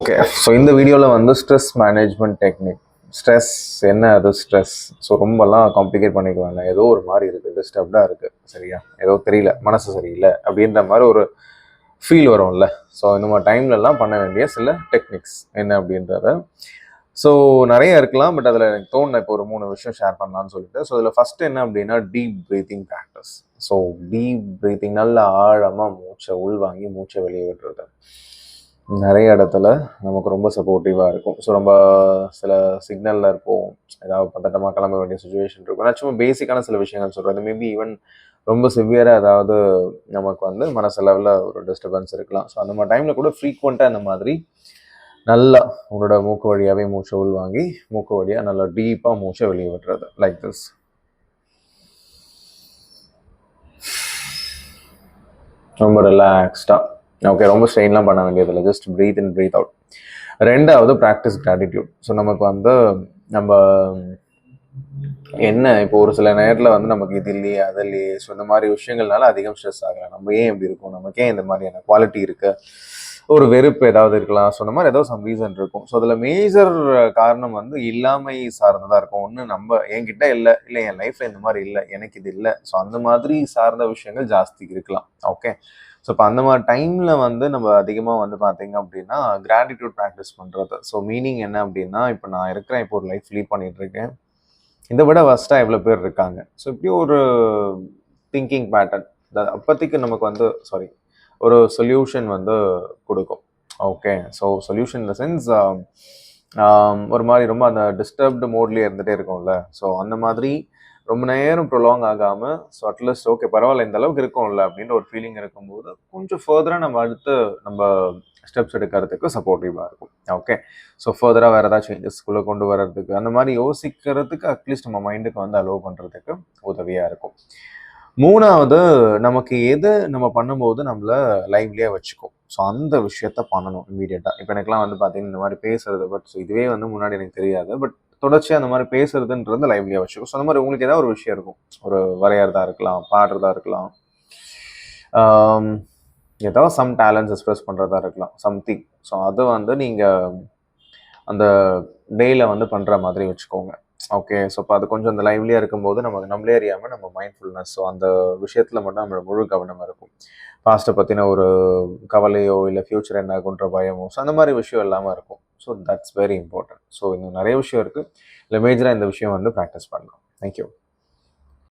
Okay so இந்த வீடியோவில் வந்து ஸ்ட்ரெஸ் மேனேஜ்மெண்ட் டெக்னிக் ஸ்ட்ரெஸ் என்ன அது? ஸ்ட்ரெஸ் ஸோ ரொம்பலாம் காம்ப்ளிகேட் பண்ணிக்க வேண்டாம் ஏதோ ஒரு மாதிரி இருக்குது டிஸ்டர்ப்டாக இருக்குது சரியா? ஏதோ தெரியல. மனசு சரியில்லை. அப்படின்ற மாதிரி ஒரு ஃபீல் வரும்ல. ஸோ இந்த மாதிரி டைம்லலாம் பண்ண வேண்டிய சில டெக்னிக்ஸ் என்ன அப்படின்றத. ஸோ நிறைய இருக்கலாம். பட் அதில் எனக்கு தோணுன இப்போ ஒரு மூணு விஷயம் ஷேர் பண்ணலாம்னு சொல்லிட்டு. ஸோ இதில் ஃபஸ்ட்டு என்ன அப்படின்னா deep breathing practice so deep breathing நல்லா ஆழமாக மூச்சை உள்வாங்கி மூச்சை வெளியே விடுறது. நிறைய இடத்துல நமக்கு ரொம்ப சப்போர்ட்டிவாக இருக்கும். ஸோ நம்ம சில சிக்னலில் இருப்போம். ஏதாவது பதட்டமாக கிளம்ப வேண்டிய சுச்சுவேஷன் இருக்கும். நான் சும்மா பேசிக்கான சில விஷயங்கள் சொல்கிறது மேபி ஈவன் ரொம்ப சிவியராக ஏதாவது நமக்கு வந்து மனசளவில் ஒரு டிஸ்டர்பன்ஸ் இருக்கலாம். ஸோ அந்த மாதிரி டைமில் கூட ஃப்ரீக்வெண்ட்டாக இந்த மாதிரி நல்லா உங்களோட மூக்கு வழியாகவே மூச்சை உள்வாங்கி மூக்கு வழியாக நல்லா டீப்பாக மூச்சை வெளியே விடுறது லைக் திஸ் ரொம்ப ரிலாக்ஸ்டாக ஓகே ரொம்ப ஸ்ட்ரெயின்லாம் பண்ண வேண்டியதில்லை. Just breathe in breathe out ரெண்டாவது ப்ராக்டிஸ் கிராட்டிடியூட் ஸோ நமக்கு வந்து நம்ம என்ன இப்போ ஒரு சில நேரத்தில் வந்து நமக்கு இது இல்லையே அது இல்லையே. ஸோ இந்த மாதிரி விஷயங்கள்னால அதிகம் ஸ்ட்ரெஸ் ஆகலாம். நம்ம ஏன் இப்படி இருக்கும்? நமக்கு ஏன் இந்த மாதிரியான குவாலிட்டி இருக்கு? ஒரு வெறுப்பு ஏதாவது இருக்கலாம். ஸோ இந்த மாதிரி ஏதோ சம் ரீசன் இருக்கும். ஸோ அதில் மேஜர் காரணம் வந்து இல்லாமை சார்ந்ததாக இருக்கும். ஒன்று நம்ம என்கிட்ட இல்லை இல்லை என் லைஃப்பில் இந்த மாதிரி இல்லை எனக்கு இது இல்லை. ஸோ அந்த மாதிரி சார்ந்த விஷயங்கள் ஜாஸ்தி இருக்கலாம். ஓகே ஸோ இப்போ அந்த மாதிரி டைமில் வந்து நம்ம அதிகமாக வந்து பார்த்தீங்க அப்படின்னா கிராட்டிடியூட் ப்ராக்டிஸ் பண்ணுறது ஸோ மீனிங் என்ன அப்படின்னா இப்போ நான் இருக்கிறேன் இப்போ ஒரு லைஃப் லீட் பண்ணிகிட்ருக்கேன் இருக்கேன் இதை விட ஃபஸ்ட்டாக எவ்வளோ பேர் இருக்காங்க? ஸோ இப்படி ஒரு திங்கிங் பேட்டர்ன் அப்போதைக்கு நமக்கு வந்து சாரி ஒரு சொல்யூஷன் வந்து கொடுக்கும். ஓகே ஸோ சொல்யூஷன் இந்த சென்ஸ் ஒரு மாதிரி ரொம்ப அந்த டிஸ்டர்ப்டு மோட்லேயே இருந்துகிட்டே இருக்கும்ல. ஸோ அந்த மாதிரி ரொம்ப நேரம் ப்ரொலாங் ஆகாமல் ஸோ அட்லீஸ்ட் ஓகே பரவாயில்ல இந்த அளவுக்கு இருக்கும்ல அப்படின்ற ஒரு ஃபீலிங் இருக்கும்போது கொஞ்சம் ஃபர்தராக நம்ம அடுத்து நம்ம ஸ்டெப்ஸ் எடுக்கிறதுக்கு சப்போர்ட்டிவாக இருக்கும். ஓகே ஸோ ஃபர்தராக வேறு ஏதாவது சேஞ்சஸ்க்குள்ளே கொண்டு வர்றதுக்கு அந்த மாதிரி யோசிக்கிறதுக்கு அட்லீஸ்ட் நம்ம மைண்டுக்கு வந்து அலோவ் பண்ணுறதுக்கு உதவியாக இருக்கும். மூணாவது நமக்கு எது நம்ம பண்ணும்போது நம்மளை லைவ்லியாக வச்சுக்கும். ஸோ அந்த விஷயத்த பண்ணணும் இமீடியட்டாக இப்போ எனக்குலாம் வந்து பார்த்தீங்கன்னா இந்த மாதிரி பேசுறது பட் ஸோ இதுவே வந்து முன்னாடி எனக்கு தெரியாது பட் தொடர்ச்சியாக அந்த மாதிரி பேசுறதுன்றது லைவ்லியாக வச்சுக்கும். ஸோ அந்த மாதிரி உங்களுக்கு ஏதாவது ஒரு விஷயம் இருக்கும். ஒரு வரையறதா இருக்கலாம் பாடுறதா இருக்கலாம். ஏதாவது சம் டேலண்ட்ஸ் எக்ஸ்பிரஸ் பண்ணுறதா இருக்கலாம். சம்திங் ஸோ அதை வந்து நீங்கள் அந்த டேயில் வந்து பண்ணுற மாதிரி வச்சுக்கோங்க. ஓகே ஸோ இப்போ அது கொஞ்சம் அந்த லைவ்லியாக இருக்கும்போது நமக்கு நம்மளே அறியாமல் நம்ம மைண்ட்ஃபுல்னஸ் ஸோ அந்த விஷயத்தில் மட்டும் நம்மளோட முழு கவனமாக இருக்கும். பாஸ்ட்டை பற்றின ஒரு கவலையோ இல்லை ஃப்யூச்சர் என்ன ஆகுன்ற பயமோ ஸோ அந்த மாதிரி விஷயம் இல்லாமல் இருக்கும். So that's very important so இன்னும் நிறைய விஷயம் இருக்குது இல்லை மேஜராக இந்த விஷயம் வந்து ப்ராக்டிஸ் பண்ணலாம். தேங்க்யூ